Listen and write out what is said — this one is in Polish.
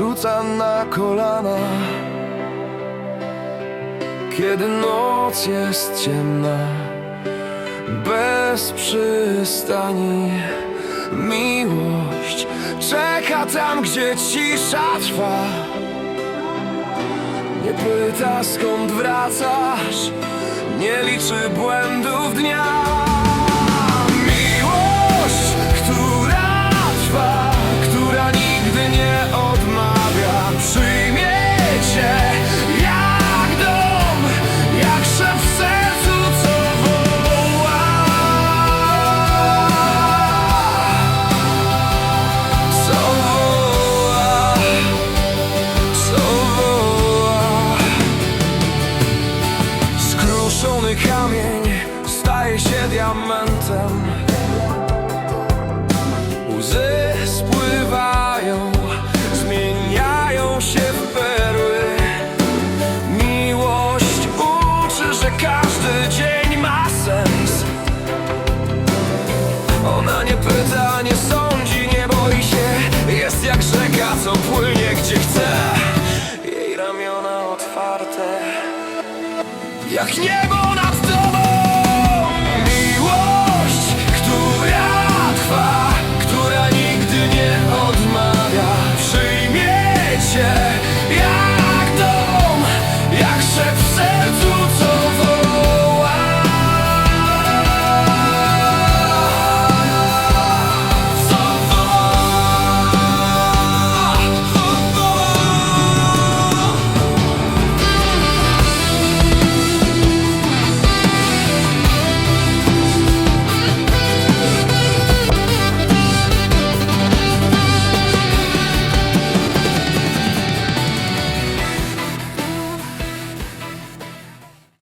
rzuca na kolana Kiedy noc jest ciemna Bez przystani Miłość czeka tam, gdzie cisza trwa. Nie pyta skąd wracasz Nie liczy błędów dnia kamień staje się diamentem. Łzy spływają, zmieniają się w perły. Miłość uczy, że każdy dzień ma sens. Ona nie pyta, nie sądzi, nie boi się. Jest jak rzeka, co płynie gdzie chce. Jej ramiona otwarte Jak niebo na